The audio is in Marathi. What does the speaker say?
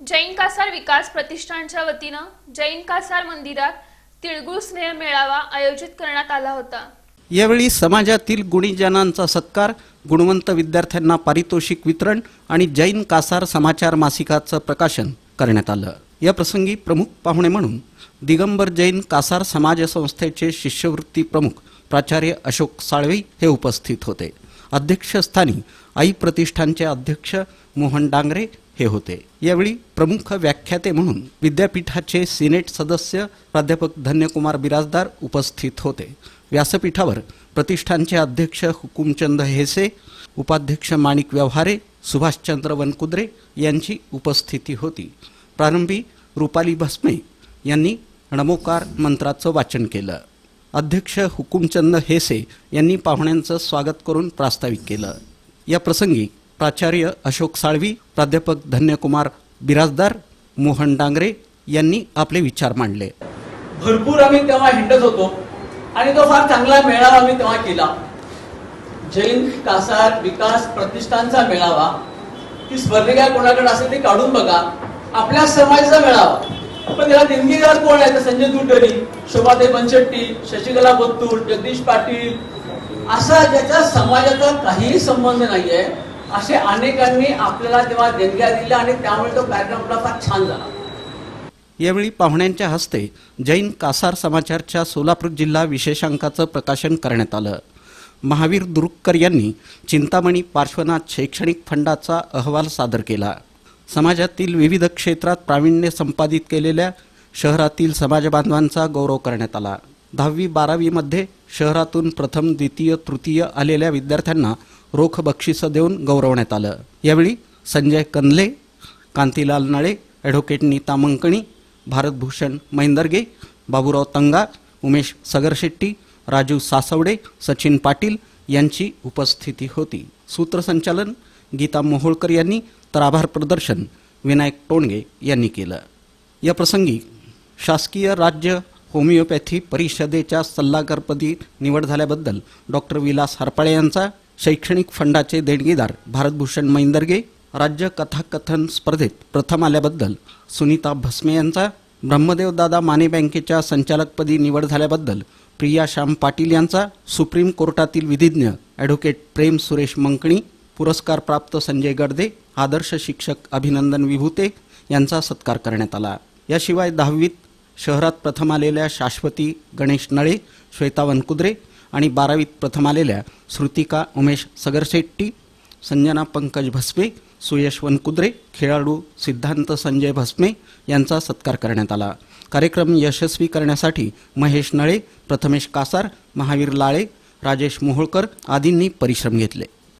जैन कासार विकास प्रतिष्ठानच्या वतीनं जैन कासार मंदिरात तिळगुळ स्नेह मेळावा आयोजित करण्यात आला होता. यावेळी समाजातील गुणीजनांचा सत्कार गुणवंत विद्यार्थ्यांना पारितोषिक वितरण आणि जैन कासार समाचार मासिकाचं प्रकाशन करण्यात आलं. या प्रसंगी प्रमुख पाहुणे म्हणून दिगंबर जैन कासार समाज संस्थेचे शिष्यवृत्ती प्रमुख प्राचार्य अशोक साळवे हे उपस्थित होते. अध्यक्षस्थानी आई प्रतिष्ठानचे अध्यक्ष मोहन डांगरे हे होते. यावेळी प्रमुख व्याख्याते म्हणून विद्यापीठाचे सिनेट सदस्य प्राध्यापक धन्यकुमार बिराजदार उपस्थित होते. व्यासपीठावर प्रतिष्ठानचे अध्यक्ष हुकुमचंद हेसे उपाध्यक्ष माणिक व्यवहारे सुभाषचंद्र वनकुद्रे यांची उपस्थिती होती. प्रारंभी रुपाली भस्मे यांनी नमोकार मंत्राचं वाचन केलं. अध्यक्ष हुकुमचंद हेसे यांनी पाहुण्यांचं स्वागत करून प्रास्ताविक केलं. या प्रसंगी प्राचार्य अशोक साळवी प्राध्यापक धन्यकुमार बिराजदार मोहन डांगरे यांनी आपले विचार मांडले. भरपूर आम्ही तेव्हा हिंडत होतो आणि तो फार चांगला मेळावा आम्ही तेव्हा केला. जैन कासार विकास प्रतिष्ठानचा मेळावा ती स्पर्धिका कोणाकडे असेल ते काढून बघा. आपल्या समाजाचा मेळावा. पण त्याला देणगीदार कोण आहे? तर संजय दुटरी शोभादेव बनशेट्टी शशिकला बत्तूर जगदीश पाटील. असा ज्याच्या समाजाचा काहीही संबंध नाहीये असे अनेकांनी आपल्याला तेव्हा देणग्या दिल्या आणि त्यामुळे तो कार्यक्रम आपला फार छान झाला. यावेळी पाहुण्यांच्या हस्ते जैन कासार समाचारच्या सोलापूर जिल्हा विशेषांकाचं प्रकाशन करण्यात आलं. महावीर दुरुक्कर यांनी चिंतामणी पार्श्वनाथ शैक्षणिक फंडाचा अहवाल सादर केला. समाजातील विविध क्षेत्रात प्रावीण्य संपादित केलेल्या शहरातील समाजबांधवांचा गौरव करण्यात आला. दहावी बारावीमध्ये शहरातून प्रथम द्वितीय तृतीय आलेल्या विद्यार्थ्यांना रोख बक्षिसं देऊन गौरवण्यात आलं. यावेळी संजय कंदले कांतीलाल नळे ॲडव्होकेट नीता मंकणी भारतभूषण मैंदर्गे बाबूराव तंगा उमेश सगरशेट्टी राजू सासवडे सचिन पाटील यांची उपस्थिती होती. सूत्रसंचालन गीता मोहोळकर यांनी तर आभार प्रदर्शन विनायक टोणगे यांनी केलं. या प्रसंगी शासकीय राज्य होमिओपॅथी परिषदेच्या सल्लागारपदी निवड झाल्याबद्दल डॉक्टर विलास हरपाळे यांचा शैक्षणिक फंडाचे देणगीदार भारतभूषण मैंदर्गे राज्य कथाकथन स्पर्धेत प्रथम आल्याबद्दल सुनीता भस्मे यांचा ब्रह्मदेव दादा माने बँकेच्या संचालकपदी निवड झाल्याबद्दल प्रिया श्याम पाटील यांचा सुप्रीम कोर्टातील विधिज्ञ ॲडव्होकेट प्रेम सुरेश मंकणी पुरस्कार प्राप्त संजय गडदे आदर्श शिक्षक अभिनंदन विभूते यांचा सत्कार करण्यात आला. याशिवाय दहावीत शहरात प्रथम आलेल्या शाश्वती गणेश नळे श्वेता वनकुद्रे आणि बारावीत प्रथम आलेल्या श्रुतिका उमेश सगरशेट्टी संजना पंकज भस्मे सुयश वनकुद्रे खेळाडू सिद्धांत संजय भस्मे यांचा सत्कार करण्यात आला. कार्यक्रम यशस्वी करण्यासाठी महेश नळे प्रथमेश कासार महावीर लाळे राजेश मोहोळकर आदींनी परिश्रम घेतले.